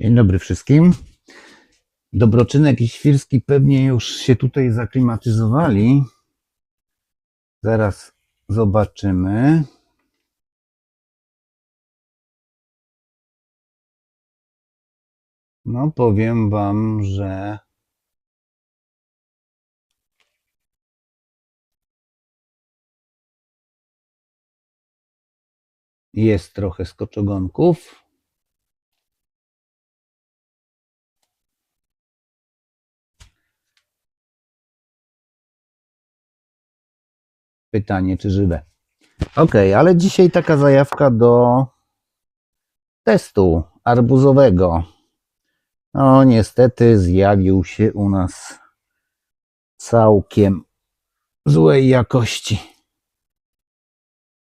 Dzień dobry wszystkim. Dobroczynek i Świrski pewnie już się tutaj zaklimatyzowali. Zaraz zobaczymy. No, powiem Wam, że jest trochę skoczogonków. Pytanie, czy żywe. Ok, ale dzisiaj taka zajawka do testu arbuzowego. No, niestety zjawił się u nas całkiem złej jakości.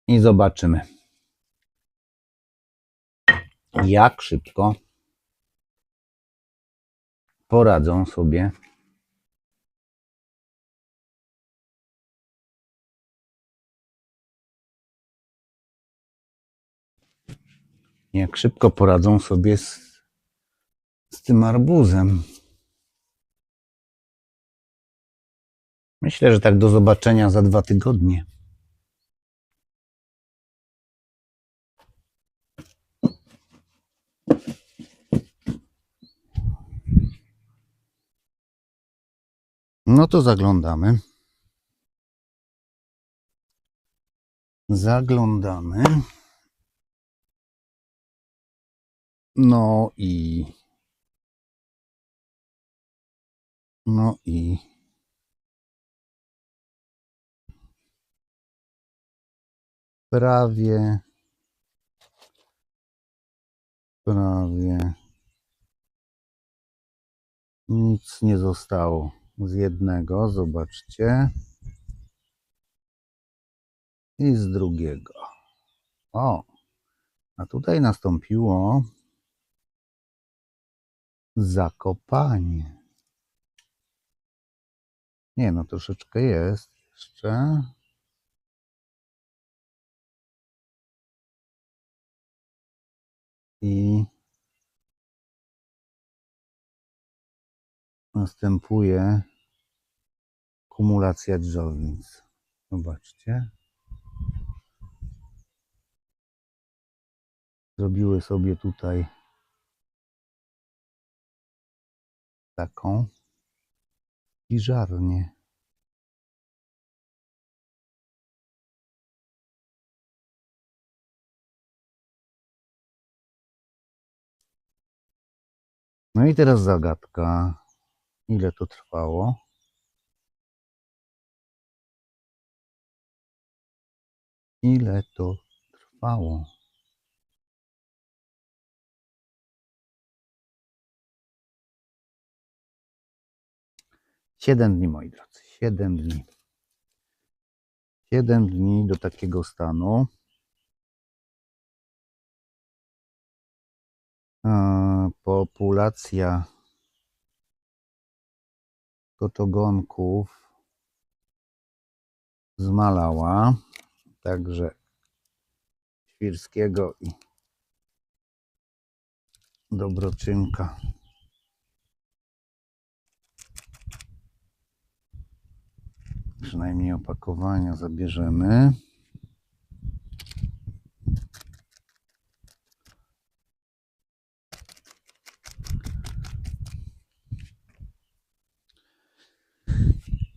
I zobaczymy, jak szybko poradzą sobie jak szybko poradzą sobie z, z tym arbuzem. Myślę, że tak do zobaczenia za dwa tygodnie. No to zaglądamy. Zaglądamy. No i. No i. Prawie. Prawie. Nic nie zostało z jednego, zobaczcie. I z drugiego. O, a tutaj nastąpiło zakopanie. Nie, no troszeczkę jest jeszcze. I następuje kumulacja drzownic. Zobaczcie. Zrobiły sobie tutaj taką piżarnię. No i teraz zagadka. Ile to trwało? Ile to trwało? Siedem dni, moi drodzy. Siedem dni. Siedem dni do takiego stanu. Populacja koczogonków zmalała. Także Świrskiego i Dobroczynka. Przynajmniej opakowania zabierzemy.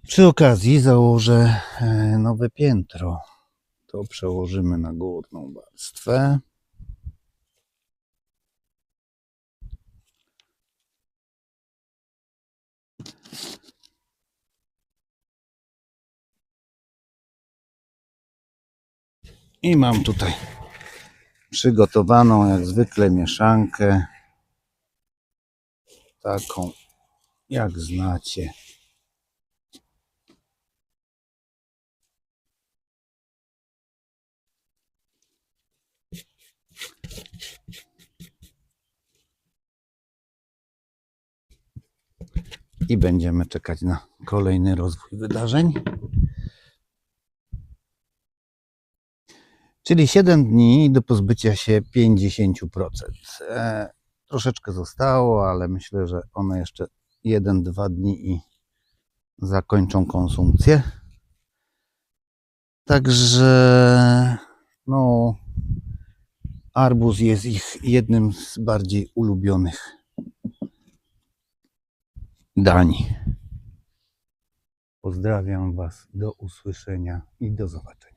Przy okazji założę e, nowe piętro. To przełożymy na górną warstwę. I mam tutaj przygotowaną jak zwykle mieszankę. Taką jak znacie. I będziemy czekać na kolejny rozwój wydarzeń. Czyli 7 dni do pozbycia się 50%. E, Troszeczkę zostało, ale myślę, że one jeszcze jeden, dwa dni i zakończą konsumpcję. Także no arbuz jest ich jednym z bardziej ulubionych dań. Pozdrawiam Was, do usłyszenia i do zobaczenia.